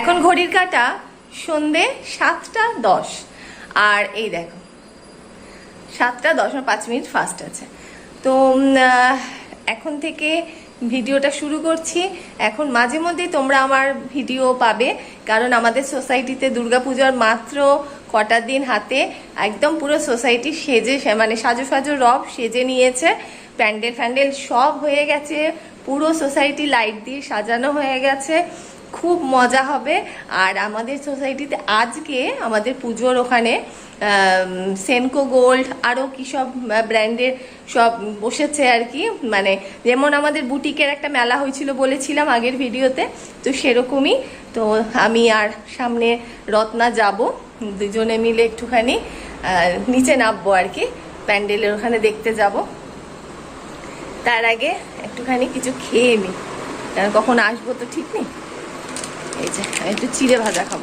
এখন ঘড়ির কাটা সন্ধে সাতটা দশ। আর এই দেখো, সাতটা দশ পাঁচ মিনিট ফাস্ট আছে। তো এখন থেকে ভিডিওটা শুরু করছি। এখন মাঝে মধ্যে তোমরা আমার ভিডিও পাবে, কারণ আমাদের সোসাইটিতে দুর্গাপূজার মাত্র কটা দিন হাতে, একদম পুরো সোসাইটি সেজে মানে সাজো সাজো রব সেজে নিয়েছে। প্যান্ডেল ফ্যান্ডেল সব হয়ে গেছে, পুরো সোসাইটি লাইট দিয়ে সাজানো হয়ে গেছে। খুব মজা হবে। আর আমাদের সোসাইটিতে আজকে আমাদের পুজোর ওখানে সেনকো গোল্ড আরও কী সব ব্র্যান্ডের সব বসেছে আর কি। মানে যেমন আমাদের বুটিকের একটা মেলা হয়েছিল বলেছিলাম আগের ভিডিওতে, তো সেরকমই। তো আমি আর সামনে রত্না যাব, দুজনে মিলে একটুখানি নিচে নামবো আর কি, প্যান্ডেলের ওখানে দেখতে যাব। তার আগে একটুখানি কিছু খেয়ে নিই কখন আসব তো ঠিক নেই। এই যে একটু চিড়ে ভাজা খাব।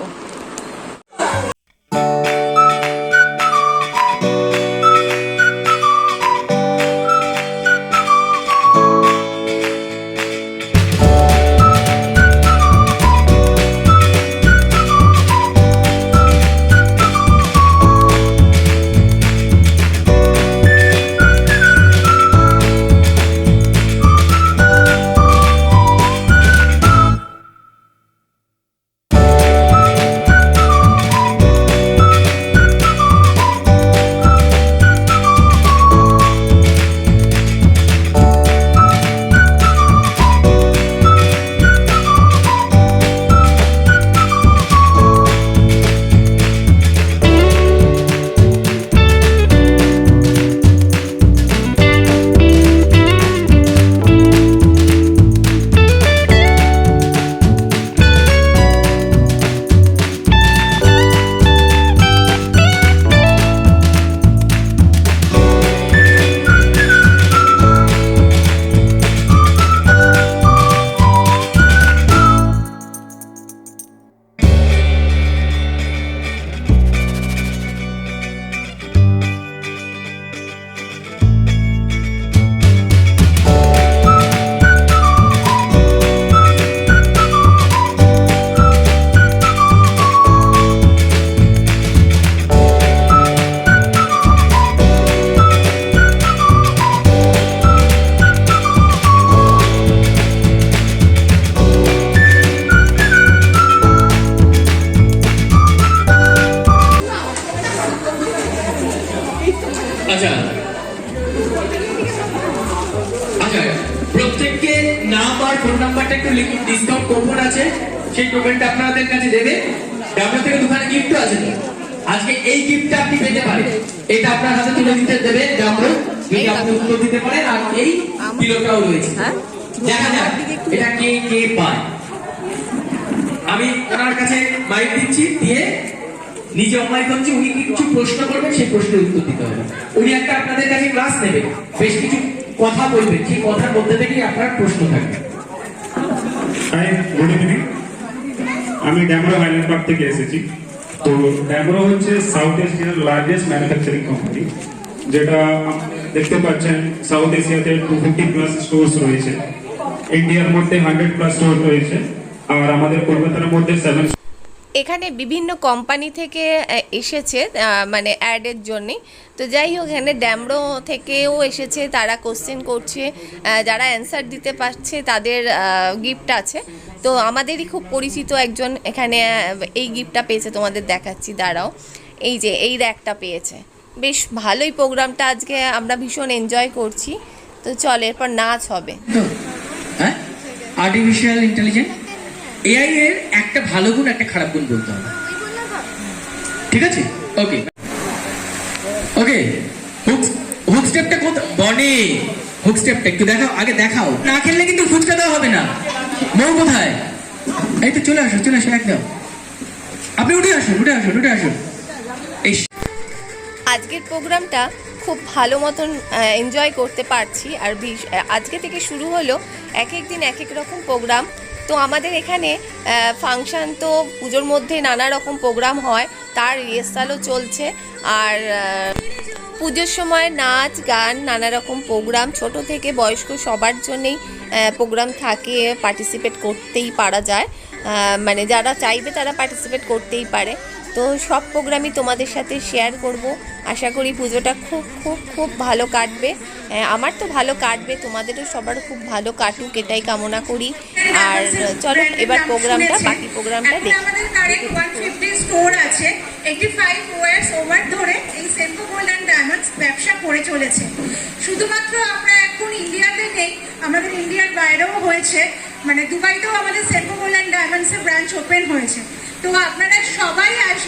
সেই টোকেনটা আপনাদের কাছে দেবে। ডাবলা থেকে দুখানে গিফট আছে আজকে এই গিফটটা আপনি পেতে পারেন। এটা আপনার হাতে তুলে দিতে দেবে ডাবলো এই আপনি উত্তর দিতে পারেন। আর এই পিলোটাও রয়েছে। হ্যাঁ? দেখা যাক। এটা কে কে পায়। আমি ওনার কাছে মাইক দিচ্ছি দিয়ে নিজে অমাইক করছি। উনি কিছু প্রশ্ন করবেন সেই প্রশ্নের উত্তর দিতে হবে। উনি একটা আপনাদের কাছে ক্লাস নেবেন বেশ কিছু কথা বলবেন। সেই কথার মধ্যে থেকেই আপনার প্রশ্ন থাকবে। আমি ড্যামরো হাইল্যান্ড পার্ক থেকে এসেছি। তো ড্যামরো হচ্ছে সাউথ এশিয়ার লার্জেস্ট ম্যানুফ্যাকচারিং কোম্পানি যেটা দেখতে পাচ্ছেন সাউথ এশিয়াতে টু ফিফটি প্লাস স্টোর্স রয়েছে। ইন্ডিয়ার মধ্যে হান্ড্রেড প্লাস স্টোর রয়েছে, আর আমাদের কলকাতার মধ্যে সেভেন এখানে বিভিন্ন কোম্পানি থেকে এসেছে মানে অ্যাডের জন্যে। তো যাই হোক, এখানে ড্যামরো থেকেও এসেছে, তারা কোশ্চেন করছে যারা অ্যান্সার দিতে পারছে, তাদের গিফট আছে। তো আমাদেরই খুব পরিচিত একজন এখানে এই গিফটটা পেয়েছে, তোমাদের দেখাচ্ছি, দাঁড়াও। এই যে, এই র্যাকটা পেয়েছে। বেশ ভালোই প্রোগ্রামটা আজকে আমরা ভীষণ এনজয় করছি। তো চল, এরপর নাচ হবে। আর্টিফিশিয়াল ইন্টেলিজেন্স এআই এর একটা ভালো গুণ, একটা খারাপ গুণ বলতে হবে। ঠিক আছে? ওকে ওকে হুক হুক স্টেপটা কত বনে হুক স্টেপটা একটু দেখাও। আগে দেখাও। না খেললে কিন্তু ফুচকা দেওয়া হবে না। মৌ কোথায়? এই তো চলে আসো চলে আসো একদম আপনি উঠে আসুন উঠে আসুন উঠে আসুন। আজকের প্রোগ্রামটা খুব ভালো মতন এনজয় করতে পারছি। আর আজকে থেকে শুরু হলো এক এক দিন এক এক রকম প্রোগ্রাম। তো আমাদের এখানে ফাংশন তো পুজোর মধ্যে নানা রকম প্রোগ্রাম হয়, তার রিহার্সালও চলছে। আর পুজোর সময় নাচ, গান, নানা রকম প্রোগ্রাম ছোট থেকে বয়স্ক সবার জন্যেই প্রোগ্রাম থাকে পার্টিসিপেট করতেই পারা যায়। মানে যারা চাইবে তারা পার্টিসিপেট করতেই পারে। তো সব প্রোগ্রামই তোমাদের সাথে শেয়ার করব। আশা করি পুজোটা খুব খুব খুব ভালো কাটবে। আমার তো ভালো কাটবে, তোমাদেরও সবার খুব ভালো কাটুক, এটাই কামনা করি। আর চলো, এবার প্রোগ্রামটা, বাকি প্রোগ্রামটা দেখি। আমাদের কারেন্ট 150 স্টোর আছে 85 ইয়ার্স ওভার ধরে এই সেলফো গোল্ড ব্যবসা করে চলেছে শুধুমাত্র আমরা এখন ইন্ডিয়াতে নেই আমাদের ইন্ডিয়ার বাইরেও হয়েছে। মানে দুবাইতেও আমাদের সেলফো গোল্ড অ্যান্ড ডায়মন্ডসের ব্রাঞ্চ ওপেন হয়েছে তো আপনারা সবাই ব্রাঞ্চে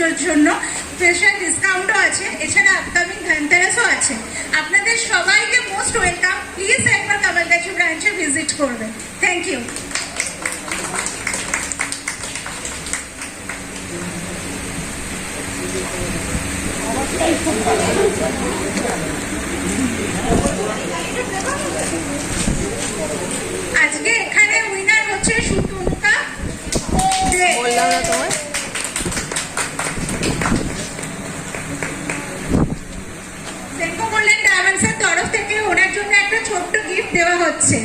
পুজোর জন্য স্পেশাল ডিসকাউন্টও আছে। এছাড়া আপকামিং ধনতেরাসও আছে। আপনাদের সবাইকে মোস্ট ওয়েলকাম প্লিজ একবার কামালগাজি ব্রাঞ্চে ভিজিট করবেন। থ্যাংক ইউ আজকে এখানে উইনার হচ্ছে সুতনুকা বললাম না তোমার দেওয়া হচ্ছে।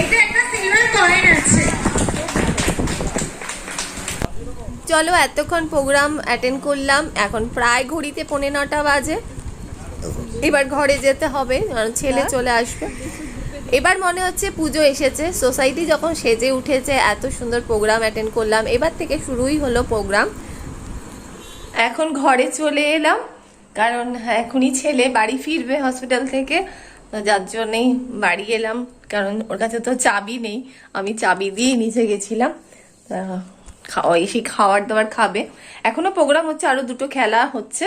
এটা একটা সিলভার কয়েন আছে। চলো এতক্ষণ প্রোগ্রাম অ্যাটেন্ড করলাম। এখন প্রায় ঘড়িতে পৌনে নটা বাজে। এবার ঘরে যেতে হবে কারণ ছেলে চলে আসবে। এবার মনে হচ্ছে পুজো এসেছে। সোসাইটি যখন সেজে উঠেছে, এত সুন্দর প্রোগ্রাম অ্যাটেন্ড করলাম। এবার থেকে শুরুই হলো প্রোগ্রাম এখন ঘরে চলে এলাম, কারণ এখনই ছেলে বাড়ি ফিরবে হসপিটাল থেকে। যার জন্যেই বাড়ি এলাম, কারণ ওর কাছে তো চাবি নেই। আমি চাবি দিয়ে নিচে গেছিলাম। খাওয়া, এসে খাওয়ার দাওয়ার খাবে। এখনও প্রোগ্রাম হচ্ছে, আরও দুটো খেলা হচ্ছে।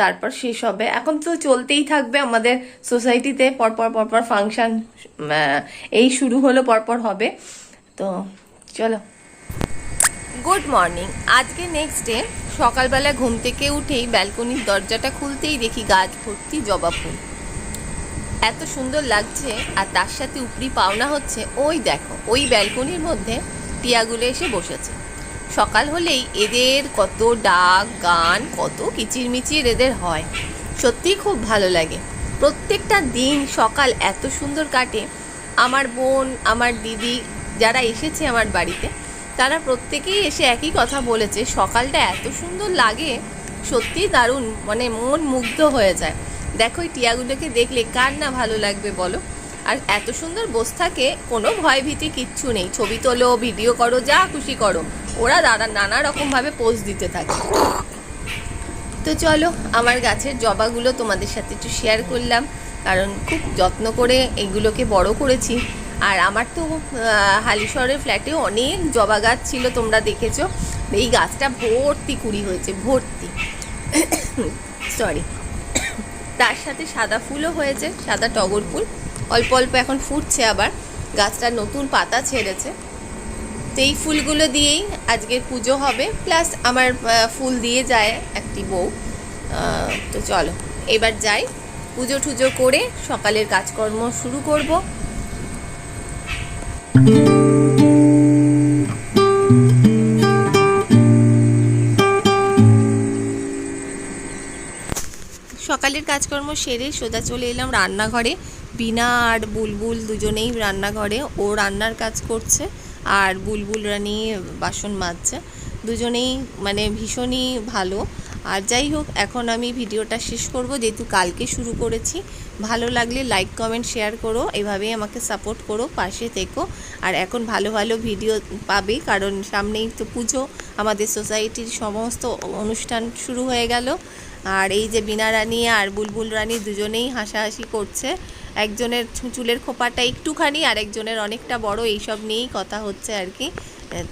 তারপর শেষ হবে। এখন তো চলতেই থাকবে আমাদের সোসাইটিতে পরপর পরপর ফাংশন এই শুরু হলো, পরপর হবে। তো চলো। গুড মর্নিং আজকে নেক্সট ডে সকালবেলা ঘুম থেকে উঠেই ব্যালকনির দরজাটা খুলতেই দেখি গাছ ভর্তি জবা ফুল। এত সুন্দর লাগছে, আর তার সাথে উপরি পাওনা হচ্ছে, ওই দেখো, ওই ব্যালকনির মধ্যে টিয়াগুলো এসে বসেছে। সকাল হলেই এদের কত ডাক, গান, কত কিচিরমিচির এদের হয়। সত্যিই খুব ভালো লাগে। প্রত্যেকটা দিন সকাল এত সুন্দর কাটে। আমার বোন, আমার দিদি যারা এসেছে আমার বাড়িতে, তারা প্রত্যেকেই এসে একই কথা বলেছে। সকালটা এত সুন্দর লাগে, সত্যি দারুণ মানে মন মুগ্ধ হয়ে যায়। দেখো এই টিয়াগুলোকে দেখলে কার না ভালো লাগবে বলো? আর এত সুন্দর বস থাকে, কোনো ভয় ভীতি কিচ্ছু নেই। ছবি তোলো, ভিডিও করো, যা খুশি করো। ওরা দাদা নানা রকমভাবে পোজ দিতে থাকে। তো চলো, আমার গাছের জবাগুলো তোমাদের সাথে একটু শেয়ার করলাম, কারণ খুব যত্ন করে এগুলোকে বড় করেছি। আর আমার তো হালিশহরের ফ্ল্যাটেও অনেক জবা গাছ ছিল, তোমরা দেখেছ। এই গাছটা ভর্তি কুড়ি হয়েছে, ভর্তি। সরি তার সাথে সাদা ফুলও হয়েছে, সাদা টগর ফুল। অল্প অল্প এখন ফুটছে আবার। গাছটা নতুন পাতা ছেড়েছে। তো এই ফুলগুলো দিয়েই আজকের পুজো হবে। প্লাস আমার ফুল দিয়ে যায় একটি বউ। তো চলো, এবার যাই। পুজো টুজো করে সকালের কাজকর্ম শুরু করব। সকালের কাজকর্ম সেরে সোজা চলে এলাম রান্নাঘরে। বিনা আর বুলবুল দুজনেই রান্নাঘরে। ও রান্নার কাজ করছে। আর বুলবুল রানী বাসন মাজছে। দুজনেই মানে ভীষণই ভালো। আর যাই হোক, এখন আমি ভিডিওটা শেষ করব। যেহেতু কালকে শুরু করেছি, ভালো লাগলে লাইক কমেন্ট শেয়ার করো। এভাবেই আমাকে সাপোর্ট করো, পাশে থেকো। আর এখন ভালো ভালো ভিডিও পাবে, কারণ সামনেই তো পুজো। আমাদের সোসাইটির সমস্ত অনুষ্ঠান শুরু হয়ে গেল। আর এই যে বিনা রানী আর বুলবুল রানী দুজনেই হাসাহাসি করছে। একজনের চুলের খোপাটা একটুখানি আর একজনের অনেকটা বড়, এইসব নিয়েই কথা হচ্ছে আর কি।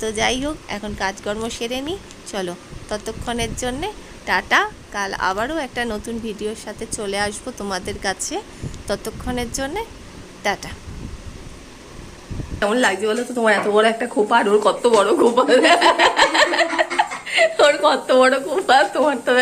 তো যাই হোক, এখন কাজকর্ম সেরে নিই। চলো, ততক্ষণের জন্যে টাটা। কাল আবারও একটা নতুন ভিডিওর সাথে চলে আসব তোমাদের কাছে। ততক্ষণের জন্যে টাটা। কেমন লাগছে বলো তো? তোমার এত বড় একটা খোপা আর ওর কত বড় খোপা? ওর কত বড় খোপা? তোমার তো